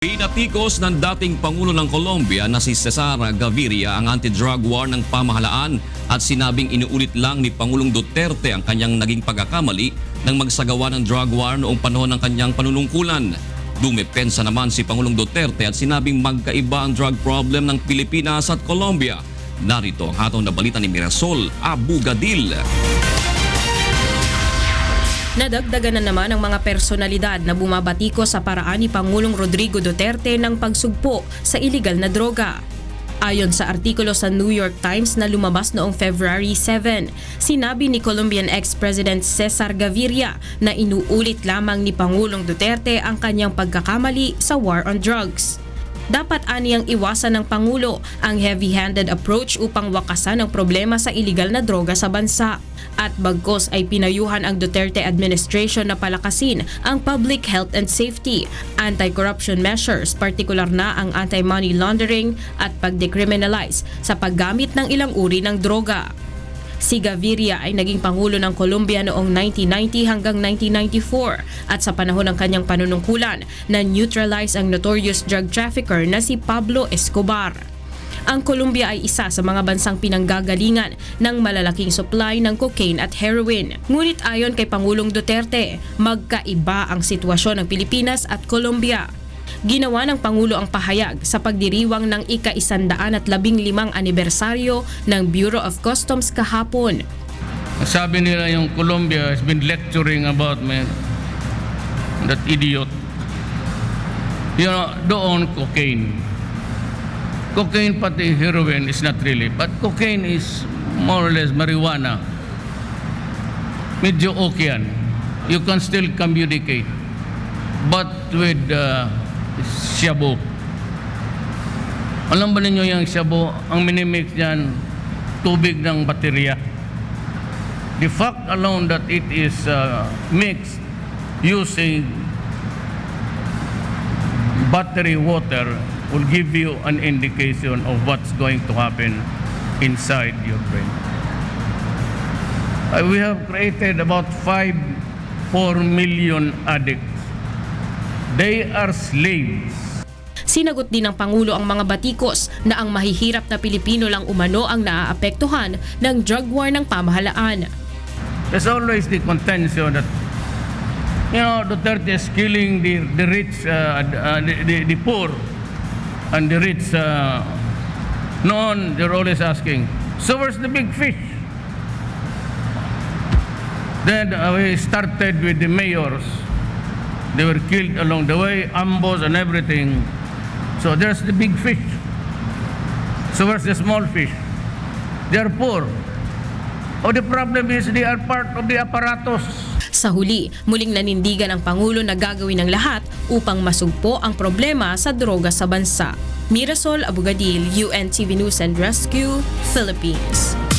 Pinatikos ng dating Pangulo ng Colombia na si Cesar Gaviria ang anti-drug war ng pamahalaan at sinabing inuulit lang ni Pangulong Duterte ang kanyang naging pagkakamali nang magsagawa ng drug war noong panahon ng kanyang panunungkulan. Dumepensa naman si Pangulong Duterte at sinabing magkaiba ang drug problem ng Pilipinas at Colombia. Narito ang hatong na balita ni Mirasol Abu Gadil. Nadagdagan na naman ang mga personalidad na bumabatiko sa paraan ni Pangulong Rodrigo Duterte ng pagsugpo sa iligal na droga. Ayon sa artikulo sa New York Times na lumabas noong February 7, sinabi ni Colombian ex-President Cesar Gaviria na inuulit lamang ni Pangulong Duterte ang kanyang pagkakamali sa war on drugs. Dapat aniyang iwasan ng Pangulo ang heavy-handed approach upang wakasan ang problema sa iligal na droga sa bansa. At bagkos ay pinayuhan ang Duterte administration na palakasin ang public health and safety, anti-corruption measures, partikular na ang anti-money laundering at pag-decriminalize sa paggamit ng ilang uri ng droga. Si Gaviria ay naging Pangulo ng Colombia noong 1990 hanggang 1994 at sa panahon ng kanyang panunungkulan na neutralize ang notorious drug trafficker na si Pablo Escobar. Ang Colombia ay isa sa mga bansang pinanggagalingan ng malalaking supply ng cocaine at heroin. Ngunit ayon kay Pangulong Duterte, magkaiba ang sitwasyon ng Pilipinas at Colombia. Ginawa ng Pangulo ang pahayag sa pagdiriwang ng ika-isandaan at labing limang anibersaryo ng Bureau of Customs kahapon. Sabi nila yung Colombia has been lecturing about me, that idiot. You know, doon cocaine. Cocaine pati heroin is not really, but cocaine is more or less marijuana. Medyo okay yan. You can still communicate. But with uh, shabu, alam ba ninyo yung shabu, ang minimix niyan, tubig ng baterya. The fact alone that it is uh, mixed using battery water will give you an indication of what's going to happen inside your brain. Uh, we have created about 5 4 million addicts. They are slaves. Sinagot din ng Pangulo ang mga batikos na ang mahihirap na Pilipino lang umano ang naaapektuhan ng drug war ng pamahalaan. There's always the contention that you know Duterte is killing the the rich, uh, uh, the, the the poor, and the rich. Uh, noon they're always asking, so where's the big fish? Then uh, we started with the mayors. They were killed along the way, ambos and everything. So there's the big fish. So where's the small fish? They are poor. Oh, the problem is they are part of the apparatus. Sa huli, muling nanindigan ang Pangulo na gagawin ng lahat upang masugpo ang problema sa droga sa bansa. Mirasol Abugadil, UNTV News and Rescue, Philippines.